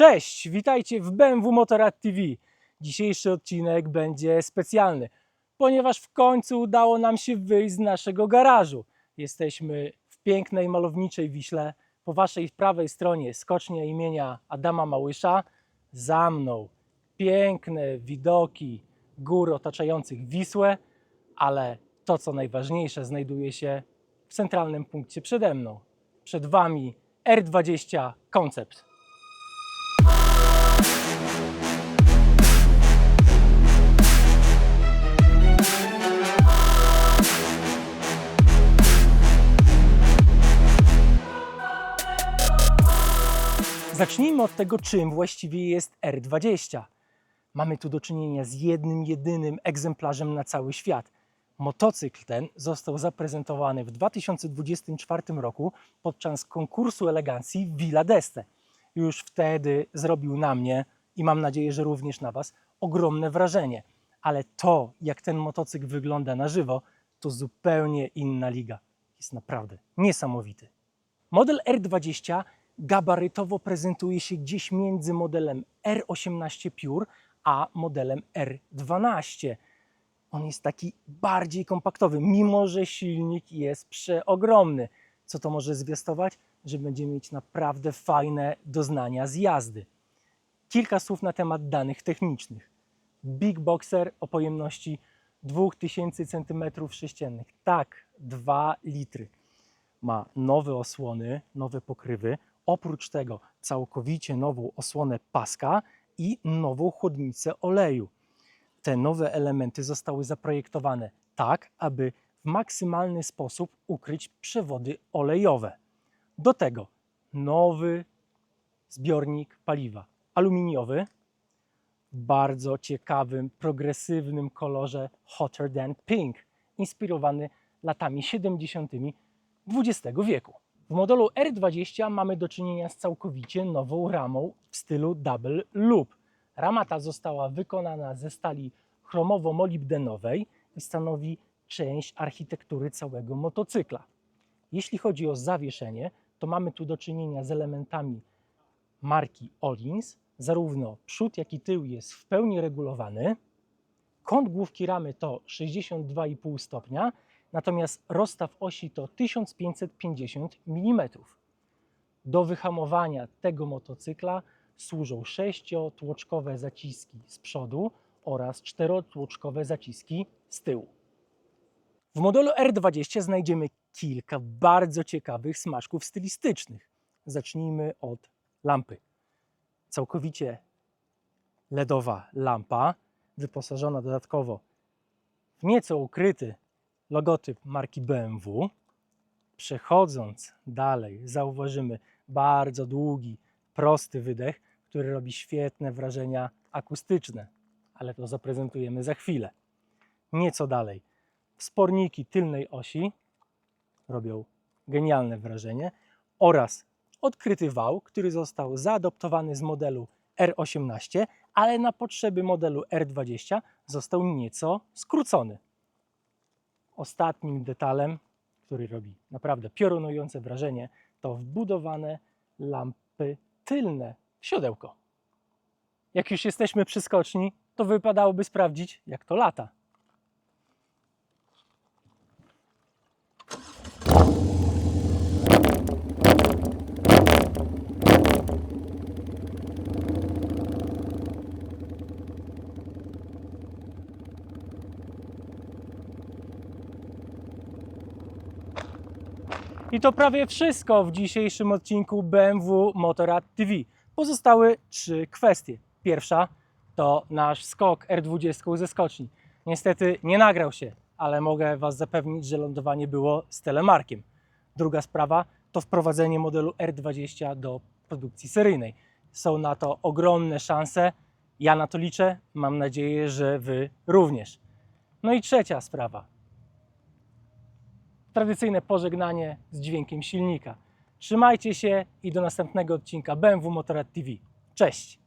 Cześć, witajcie w BMW Motorrad TV. Dzisiejszy odcinek będzie specjalny, ponieważ w końcu udało nam się wyjść z naszego garażu. Jesteśmy w pięknej, malowniczej Wiśle. Po waszej prawej stronie skocznia imienia Adama Małysza. Za mną piękne widoki gór otaczających Wisłę, ale to, co najważniejsze, znajduje się w centralnym punkcie przede mną. Przed wami R20 Concept. Zacznijmy od tego, czym właściwie jest R20. Mamy tu do czynienia z jednym, jedynym egzemplarzem na cały świat. Motocykl ten został zaprezentowany w 2024 roku podczas konkursu elegancji Villa d'Este. Już wtedy zrobił na mnie i mam nadzieję, że również na Was ogromne wrażenie. Ale to, jak ten motocykl wygląda na żywo, to zupełnie inna liga. Jest naprawdę niesamowity. Model R20 gabarytowo prezentuje się gdzieś między modelem R18 Pure a modelem R12. On jest taki bardziej kompaktowy, mimo że silnik jest przeogromny. Co to może zwiastować? Że będziemy mieć naprawdę fajne doznania z jazdy. Kilka słów na temat danych technicznych. Big Boxer o pojemności 2000 cm3. Tak, 2 litry ma nowe osłony, nowe pokrywy. Oprócz tego całkowicie nową osłonę paska i nową chłodnicę oleju. Te nowe elementy zostały zaprojektowane tak, aby w maksymalny sposób ukryć przewody olejowe. Do tego nowy zbiornik paliwa aluminiowy w bardzo ciekawym, progresywnym kolorze Hotter Than Pink, inspirowany latami 70. XX wieku. W modelu R20 mamy do czynienia z całkowicie nową ramą w stylu double loop. Rama ta została wykonana ze stali chromowo-molibdenowej i stanowi część architektury całego motocykla. Jeśli chodzi o zawieszenie, to mamy tu do czynienia z elementami marki Olins. Zarówno przód, jak i tył jest w pełni regulowany. Kąt główki ramy to 62,5 stopnia, natomiast rozstaw osi to 1550 mm. Do wyhamowania tego motocykla służą sześciotłoczkowe zaciski z przodu oraz czterotłoczkowe zaciski z tyłu. W modelu R20 znajdziemy kilka bardzo ciekawych smaczków stylistycznych. Zacznijmy od lampy. Całkowicie LEDowa lampa, wyposażona dodatkowo w nieco ukryty logotyp marki BMW. Przechodząc dalej, zauważymy bardzo długi, prosty wydech, który robi świetne wrażenia akustyczne, ale to zaprezentujemy za chwilę. Nieco dalej, wsporniki tylnej osi robią genialne wrażenie oraz odkryty wał, który został zaadoptowany z modelu R18, ale na potrzeby modelu R20 został nieco skrócony ostatnim detalem, który robi naprawdę piorunujące wrażenie, to wbudowane lampy tylne w siodełko. Jak już jesteśmy przy skoczni, to wypadałoby sprawdzić, jak to lata. I to prawie wszystko w dzisiejszym odcinku BMW Motorrad TV. Pozostały trzy kwestie. Pierwsza to nasz skok R20 ze skoczni. Niestety nie nagrał się, ale mogę Was zapewnić, że lądowanie było z telemarkiem. Druga sprawa to wprowadzenie modelu R20 do produkcji seryjnej. Są na to ogromne szanse. Ja na to liczę. Mam nadzieję, że Wy również. No i trzecia sprawa tradycyjne pożegnanie z dźwiękiem silnika. Trzymajcie się i do następnego odcinka BMW Motorrad TV. Cześć!